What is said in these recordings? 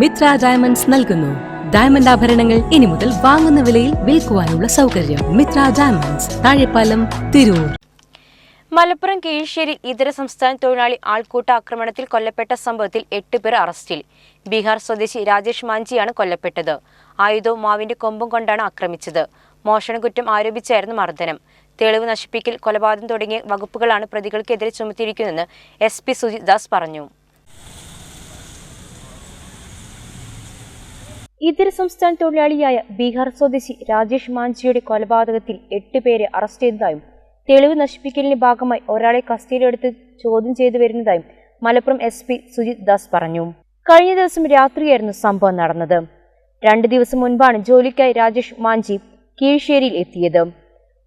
Mitra diamonds നൽകുന്നു. Diamond ആഭരണങ്ങൾ ഇനി മുതൽ വാങ്ങുന്ന വിലയിൽ വിൽക്കുവാനുള്ള സൗകര്യം മിത്ര ഡയമണ്ട്സ് താഴെപ്പാലം തിരൂർ. മലപ്പുറം കീഴ്ശ്ശേരി ഇതര സംസ്ഥാന തൊഴിലാളി ആൾക്കൂട്ട ആക്രമണത്തിൽ കൊല്ലപ്പെട്ട സംഭവത്തിൽ എട്ട് പേർ അറസ്റ്റിൽ. ബീഹാർ സ്വദേശി രാജേഷ് മാഞ്ചിയാണ് കൊല്ലപ്പെട്ടത്. ആയുധവും മാവിന്റെ കൊമ്പും കൊണ്ടാണ് ആക്രമിച്ചത്. മോഷണക്കുറ്റം ആരോപിച്ചായിരുന്നു മർദ്ദനം. തെളിവ് നശിപ്പിക്കൽ കൊലപാതകം തുടങ്ങിയ വകുപ്പുകളാണ് പ്രതികൾക്കെതിരെ ചുമത്തിയിരിക്കുന്നതെന്ന് എസ് പി സുജിത് ദാസ് പറഞ്ഞു. ഇതര സംസ്ഥാന തൊഴിലാളിയായ ബീഹാർ സ്വദേശി രാജേഷ് മാഞ്ചിയുടെ കൊലപാതകത്തിൽ എട്ട് പേരെ അറസ്റ്റ് ചെയ്തതായും തെളിവ് നശിപ്പിക്കലിന്റെ ഭാഗമായി ഒരാളെ കസ്റ്റഡിയിലെടുത്ത് ചോദ്യം ചെയ്തു വരുന്നതായും മലപ്പുറം എസ് പി സുജിത് ദാസ് പറഞ്ഞു. കഴിഞ്ഞ ദിവസം രാത്രിയായിരുന്നു സംഭവം നടന്നത്. രണ്ട് ദിവസം മുൻപാണ് ജോലിക്കായി രാജേഷ് മാഞ്ചി കീഴ്ശ്ശേരിയിൽ എത്തിയത്.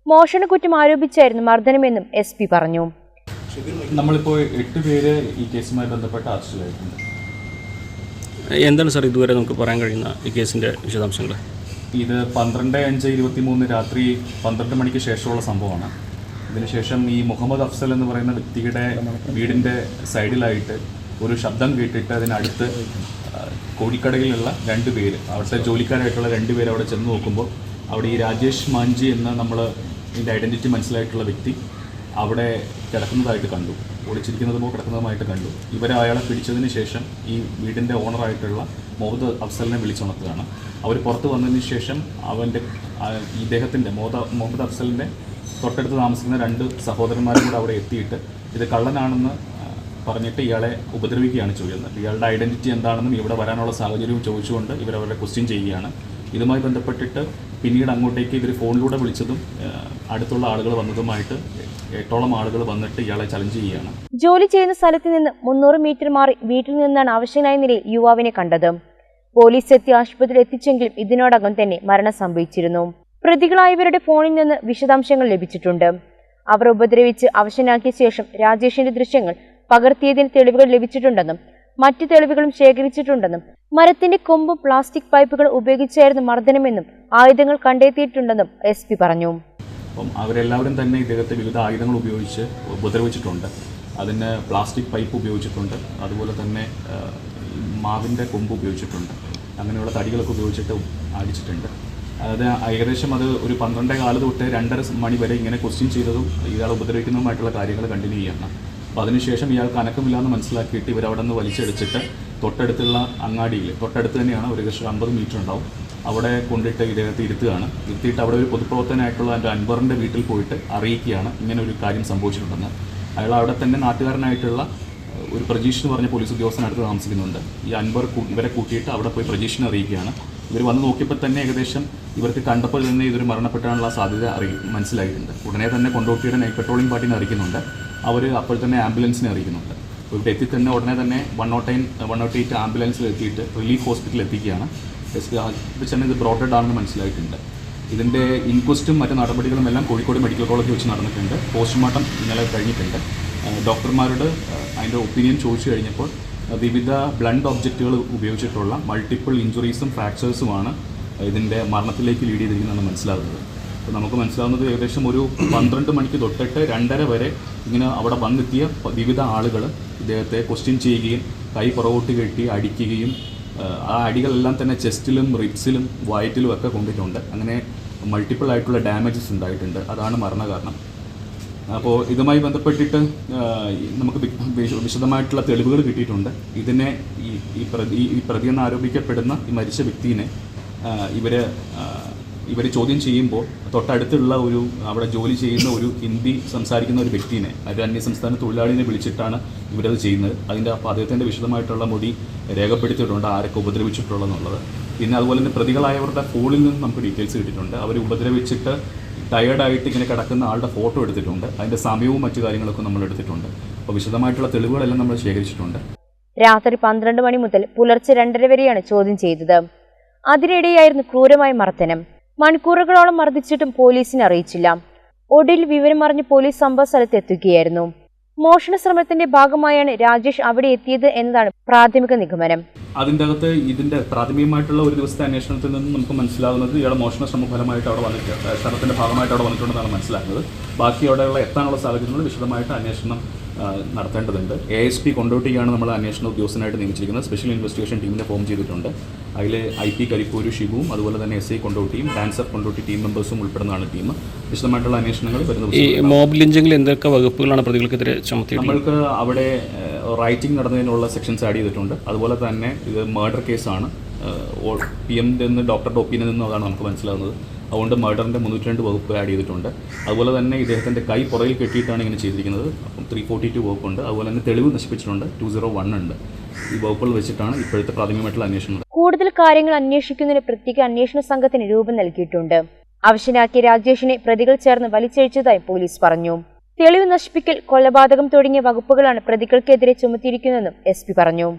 മോഷണക്കുറ്റം ആരോപിച്ചായിരുന്നു മർദ്ദനമെന്നും എസ് പി പറഞ്ഞു. നമ്മളിപ്പോൾ എട്ട് പേര് ഈ കേസുമായി ബന്ധപ്പെട്ട് അറസ്റ്റിലായിട്ടുണ്ട് എന്താണ് സാർ ഇതുവരെ നമുക്ക് പറയാൻ കഴിയുന്ന ഈ കേസിന്റെ വിശദാംശങ്ങൾ? ഇത് പന്ത്രണ്ട് അഞ്ച് ഇരുപത്തി മൂന്ന് രാത്രി പന്ത്രണ്ട് മണിക്ക് ശേഷമുള്ള സംഭവമാണ്. അതിനുശേഷം ഈ മുഹമ്മദ് അഫ്സൽ എന്ന് പറയുന്ന വ്യക്തിയുടെ വീടിന്റെ സൈഡിലായിട്ട് ഒരു ശബ്ദം കേട്ടിട്ട് അതിനടുത്ത് കോഴിക്കടയിലുള്ള രണ്ട് പേര് അവിടുത്തെ ജോലിക്കാരായിട്ടുള്ള രണ്ട് പേര് അവിടെ ചെന്ന് നോക്കുമ്പോൾ അവിടെ ഈ രാജേഷ് മാഞ്ചി എന്ന നമ്മൾ ഇതിന്റെ ഐഡന്റിറ്റി മനസ്സിലായിട്ടുള്ള വ്യക്തി അവിടെ കിടക്കുന്നതായിട്ട് കണ്ടു. ഒളിച്ചിരിക്കുന്നതുമോ കിടക്കുന്നതുമായിട്ട് കണ്ടു. ഇവരെ അയാളെ പിടിച്ചതിന് ശേഷം ഈ വീടിന്റെ ഓണറായിട്ടുള്ള മുഹമ്മദ് അഫ്സലിനെ വിളിച്ചുണർത്തുകയാണ്. അവർ പുറത്ത് വന്നതിന് ശേഷം അവന്റെ ഇദ്ദേഹത്തിന്റെ മുഹമ്മദ് മുഹമ്മദ് അഫ്സലിന്റെ തൊട്ടടുത്ത് താമസിക്കുന്ന രണ്ട് സഹോദരന്മാരും കൂടെ അവിടെ എത്തിയിട്ട് ഇത് കള്ളനാണെന്ന് പറഞ്ഞിട്ട് ഇയാളെ ഉപദ്രവിക്കുകയാണ് ചെയ്യുന്നത്. ഇയാളുടെ ഐഡന്റിറ്റി എന്താണെന്നും ഇവിടെ വരാനുള്ള സാഹചര്യവും ചോദിച്ചുകൊണ്ട് ഇവരവരുടെ ക്വസ്റ്റ്യൻ ചെയ്യുകയാണ്. ഇതുമായി ബന്ധപ്പെട്ടിട്ട് പിന്നീട് അങ്ങോട്ടേക്ക് ഇവർ ഫോണിലൂടെ വിളിച്ചതും അടുത്തുള്ള ആളുകൾ വന്നതുമായിട്ട് എട്ടോളം ആളുകൾ വന്നിട്ട് ഇയാളെ ചലഞ്ച് ചെയ്യുകയാണ്. ജോലി ചെയ്യുന്ന സ്ഥലത്ത് നിന്ന് മുന്നൂറ് മീറ്റർ മാറി വീട്ടിൽ നിന്നാണ് ആവശ്യനായ നിലയിൽ യുവാവിനെ കണ്ടത്. പോലീസ് എത്തി ആശുപത്രിയിൽ എത്തിച്ചെങ്കിലും ഇതിനോടകം തന്നെ മരണം സംഭവിച്ചിരുന്നു. പ്രതികളായവരുടെ ഫോണിൽ നിന്ന് വിശദാംശങ്ങൾ ലഭിച്ചിട്ടുണ്ട്. അവർ ഉപദ്രവിച്ച് അവശനാക്കിയ ശേഷം രാജേഷിന്റെ ദൃശ്യങ്ങൾ പകർത്തിയതിന് തെളിവുകൾ ലഭിച്ചിട്ടുണ്ടെന്നും മറ്റു തെളിവുകളും ശേഖരിച്ചിട്ടുണ്ടെന്നും മരത്തിന്റെ കൊമ്പും പ്ലാസ്റ്റിക് പൈപ്പുകൾ ഉപയോഗിച്ചായിരുന്നു മർദ്ദനമെന്നും ആയുധങ്ങൾ കണ്ടെത്തിയിട്ടുണ്ടെന്നും എസ് പി പറഞ്ഞു. അപ്പം അവരെല്ലാവരും തന്നെ ഇദ്ദേഹത്തെ വിവിധ ആയുധങ്ങൾ ഉപയോഗിച്ച് ഉപദ്രവിച്ചിട്ടുണ്ട്. അതിന് പ്ലാസ്റ്റിക് പൈപ്പ് ഉപയോഗിച്ചിട്ടുണ്ട്. അതുപോലെ തന്നെ മാവിന്റെ കൊമ്പ് ഉപയോഗിച്ചിട്ടുണ്ട്. അങ്ങനെയുള്ള തടികളൊക്കെ ഉപയോഗിച്ചിട്ട് അടിച്ചിട്ടുണ്ട് അതായത് ഏകദേശം അത് ഒരു പന്ത്രണ്ടേ കാൽ തൊട്ട് രണ്ടര മണി വരെ ഇങ്ങനെ ക്വസ്റ്റ്യൻ ചെയ്തതും ഇയാൾ ഉപദ്രവിക്കുന്നതുമായിട്ടുള്ള കാര്യങ്ങൾ കണ്ടിന്യൂ ചെയ്യണം. അപ്പോൾ അതിനുശേഷം ഇയാൾക്ക് അനക്കമില്ലാന്ന് മനസ്സിലാക്കിയിട്ട് ഇവരവിടെ നിന്ന് വലിച്ചെടുത്തിട്ട് തൊട്ടടുത്തുള്ള അങ്ങാടിയിൽ തൊട്ടടുത്ത് തന്നെയാണ് ഒരു ഏകദേശം അമ്പത് മീറ്റർ ഉണ്ടാവും. അവിടെ കൊണ്ടിട്ട് ഇദ്ദേഹത്തെ ഇരുത്തുകയാണ്. ഇരുത്തിയിട്ട് അവിടെ ഒരു പൊതുപ്രവർത്തനായിട്ടുള്ള എന്റെ അൻവറിന്റെ വീട്ടിൽ പോയിട്ട് അറിയിക്കുകയാണ് ഇങ്ങനെ ഒരു കാര്യം സംഭവിച്ചിട്ടുണ്ടെന്ന്. അയാൾ അവിടെ തന്നെ നാട്ടുകാരനായിട്ടുള്ള ഒരു പ്രജീഷ് എന്ന് പറഞ്ഞ പോലീസ് ഉദ്യോഗസ്ഥനടുത്ത് താമസിക്കുന്നുണ്ട്. ഈ അൻവർ ഇവരെ കൂട്ടിയിട്ട് അവിടെ പോയി പ്രജീഷിനെ അറിയിക്കുകയാണ്. ഇവർ വന്ന് നോക്കിയപ്പോൾ തന്നെ ഏകദേശം ഇവർക്ക് കണ്ടപ്പോൾ തന്നെ ഇതൊരു മരണപ്പെട്ടാനുള്ള സാധ്യത അറിയി മനസ്സിലായിട്ടുണ്ട്. ഉടനെ തന്നെ കൊണ്ടോട്ടിയുടെ നൈറ്റ് പെട്രോളിംഗ് പാർട്ടിനെ അറിയിക്കുന്നുണ്ട്. അവർ അപ്പോൾ തന്നെ ആംബുലൻസിനെ അറിയിക്കുന്നുണ്ട്. ഇവിടെ എത്തി തന്നെ ഉടനെ തന്നെ one nought nine one nought eight ആംബുലൻസിൽ എത്തിയിട്ട് റിലീഫ് ഹോസ്പിറ്റലിൽ എത്തിക്കുകയാണ്. തന്നെ ഇത് ബ്രോഡഡ് ആണെന്ന് മനസ്സിലായിട്ടുണ്ട്. ഇതിന്റെ ഇൻക്വസ്റ്റും മറ്റു നടപടികളും എല്ലാം കോഴിക്കോട് മെഡിക്കൽ കോളേജിൽ വെച്ച് നടന്നിട്ടുണ്ട്. പോസ്റ്റ്മോർട്ടം ഇന്നലെ കഴിഞ്ഞിട്ടുണ്ട്. ഡോക്ടർമാരോട് അതിന്റെ ഒപ്പീനിയൻ ചോദിച്ചു കഴിഞ്ഞപ്പോൾ വിവിധ ബ്ലണ്ട് ഒബ്ജക്റ്റുകൾ ഉപയോഗിച്ചിട്ടുള്ള മൾട്ടിപ്പിൾ ഇഞ്ചുറീസും ഫ്രാക്ചേഴ്സുമാണ് ഇതിന്റെ മരണത്തിലേക്ക് ലീഡ് ചെയ്തിരിക്കുന്നതെന്ന് മനസ്സിലാകുന്നത്. അപ്പോൾ നമുക്ക് മനസ്സിലാവുന്നത് ഏകദേശം ഒരു പന്ത്രണ്ട് മണിക്ക് തൊട്ടിട്ട് രണ്ടര വരെ ഇങ്ങനെ അവിടെ വന്നെത്തിയ വിവിധ ആളുകൾ ഇദ്ദേഹത്തെ ക്വസ്റ്റ്യൻ ചെയ്യുകയും കൈ പുറകോട്ട് കെട്ടി അടിക്കുകയും ആ അടികളെല്ലാം തന്നെ ചെസ്റ്റിലും റിബ്സിലും വയറ്റിലും ഒക്കെ കൊണ്ടിട്ടുണ്ട്. അങ്ങനെ മൾട്ടിപ്പിൾ ആയിട്ടുള്ള ഡാമേജസ് ഉണ്ടായിട്ടുണ്ട്. അതാണ് മരണകാരണം. അപ്പോൾ ഇതുമായി ബന്ധപ്പെട്ടിട്ട് നമുക്ക് വിശദമായിട്ടുള്ള തെളിവുകൾ കിട്ടിയിട്ടുണ്ട്. ഇതിനെ ഈ പ്രതി ഈ പ്രതി എന്ന് ആരോപിക്കപ്പെടുന്ന ഈ മരിച്ച വ്യക്തിനെ ഇവർ ഇവർ ചോദ്യം ചെയ്യുമ്പോൾ തൊട്ടടുത്തുള്ള ഒരു അവിടെ ജോലി ചെയ്യുന്ന ഒരു ഹിന്ദി സംസാരിക്കുന്ന ഒരു വ്യക്തിനെ ഒരു അന്യസംസ്ഥാന തൊഴിലാളിനെ വിളിച്ചിട്ടാണ് ഇവരത് ചെയ്യുന്നത്. അതിന്റെ അപ്പോൾ അദ്ദേഹത്തിന്റെ വിശദമായിട്ടുള്ള മൊഴി രേഖപ്പെടുത്തിയിട്ടുണ്ട് ആരൊക്കെ ഉപദ്രവിച്ചിട്ടുള്ളതെന്നുള്ളത് പിന്നെ അതുപോലെ തന്നെ പ്രതികളായവരുടെ ഫോണിൽ നിന്ന് നമുക്ക് ഡീറ്റെയിൽസ് കിട്ടിയിട്ടുണ്ട്. അവർ ഉപദ്രവിച്ചിട്ട് ടയേർഡായിട്ട് ഇങ്ങനെ കിടക്കുന്ന ആളുടെ ഫോട്ടോ എടുത്തിട്ടുണ്ട്. അതിന്റെ സമയവും മറ്റു കാര്യങ്ങളൊക്കെ നമ്മൾ എടുത്തിട്ടുണ്ട്. അപ്പോൾ വിശദമായിട്ടുള്ള തെളിവുകളെല്ലാം നമ്മൾ ശേഖരിച്ചിട്ടുണ്ട്. രാത്രി പന്ത്രണ്ട് മണി മുതൽ പുലർച്ചെ രണ്ടര വരെയാണ് ചോദ്യം ചെയ്തത്. അതിനിടെയായിരുന്നു ക്രൂരമായ മർദ്ദനം. മണിക്കൂറുകളോളം മർദ്ദിച്ചിട്ടും പോലീസിനെ അറിയിച്ചില്ല. ഒടുവിൽ വിവരമറിഞ്ഞ് പോലീസ് സംഭവ സ്ഥലത്ത് എത്തുകയായിരുന്നു. മോഷണ ശ്രമത്തിന്റെ ഭാഗമായാണ് രാജേഷ് അവിടെ എത്തിയത് എന്നതാണ് പ്രാഥമിക നിഗമനം. അതിന്റെ അകത്ത് ഇതിന്റെ പ്രാഥമികമായിട്ടുള്ള ഒരു ദിവസത്തെ അന്വേഷണത്തിൽ നിന്ന് നമുക്ക് മനസ്സിലാകുന്നത് ഇയാളെ മോഷണ ശ്രമ ഫലമായിട്ട് അവിടെ വന്നിട്ട് ശ്രമത്തിന്റെ ഭാഗമായിട്ട് അവിടെ വന്നിട്ടുണ്ടെന്നാണ് മനസ്സിലാക്കുന്നത് ബാക്കി അവിടെയുള്ള എത്താനുള്ള സാഹചര്യങ്ങൾ വിശദമായിട്ട് അന്വേഷണം നടത്തേണ്ടതുണ്ട്. എ എസ് പി കൊണ്ടോട്ടിയാണ് നമ്മൾ അന്വേഷണ ഉദ്യോഗസ്ഥനായിട്ട് നിയമിച്ചിരിക്കുന്നത്. സ്പെഷ്യൽ ഇൻവെസ്റ്റിഗേഷൻ ടീമിനെ ഫോം ചെയ്തിട്ടുണ്ട്. അതിൽ ഐ പി കരിപ്പൂര് ഷിബുവും അതുപോലെ തന്നെ എസ് ഐ കൊണ്ടോട്ടിയും ഡാൻസർ കൊണ്ടോട്ടി ടീം മെമ്പേഴ്സും ഉൾപ്പെടുന്നതാണ് ടീം വിശദമായിട്ടുള്ള അന്വേഷണങ്ങൾ വരുന്നത് ഈ മോബ് ലിഞ്ചിങ്ങിൽ എന്തൊക്കെ വകുപ്പുകളാണ് പ്രതികൾക്കെതിരെ ചുമത്തിയിട്ടുള്ളത്? നമ്മൾക്ക് അവിടെ റൈറ്റിംഗ് നടന്നതിനുള്ള സെക്ഷൻസ് ആഡ് ചെയ്തിട്ടുണ്ട്. അതുപോലെ തന്നെ ഇത് മർഡർ കേസാണ് പി എം നിന്ന് ഡോക്ടറുടെ ഒപ്പീനിയൻ നിന്നും അതാണ് നമുക്ക് മനസ്സിലാകുന്നത് അതുകൊണ്ട് മർഡറിന്റെ മുന്നൂറ്റി രണ്ട് വകുപ്പ് ആഡ് ചെയ്തിട്ടുണ്ട്. അതുപോലെ തന്നെ ഇദ്ദേഹത്തിന്റെ കൈ പുറയിൽ കെട്ടിയിട്ടാണ് ഇങ്ങനെ ചെയ്തിരിക്കുന്നത്. അപ്പം ത്രീ ഫോർട്ടി ടു വകുപ്പുണ്ട്. അതുപോലെ തന്നെ തെളിവ് നശിപ്പിച്ചിട്ടുണ്ട്. ടു സീറോ വൺ ഉണ്ട്. ഈ വകുപ്പുകൾ വെച്ചിട്ടാണ് ഇപ്പോഴത്തെ പ്രാഥമികമായിട്ടുള്ള അന്വേഷണം കൂടുതൽ കാര്യങ്ങൾ അന്വേഷിക്കുന്നതിന് പ്രത്യേക അന്വേഷണ സംഘത്തിന് രൂപം നൽകിയിട്ടുണ്ട്. അവശനാക്കിയ രാജേഷിനെ പ്രതികൾ ചേർന്ന് വലിച്ചഴിച്ചതായി പോലീസ് പറഞ്ഞു. തെളിവ് നശിപ്പിക്കൽ കൊലപാതകം തുടങ്ങിയ വകുപ്പുകളാണ് പ്രതികൾക്കെതിരെ ചുമത്തിയിരിക്കുന്നതെന്നും എസ് പറഞ്ഞു.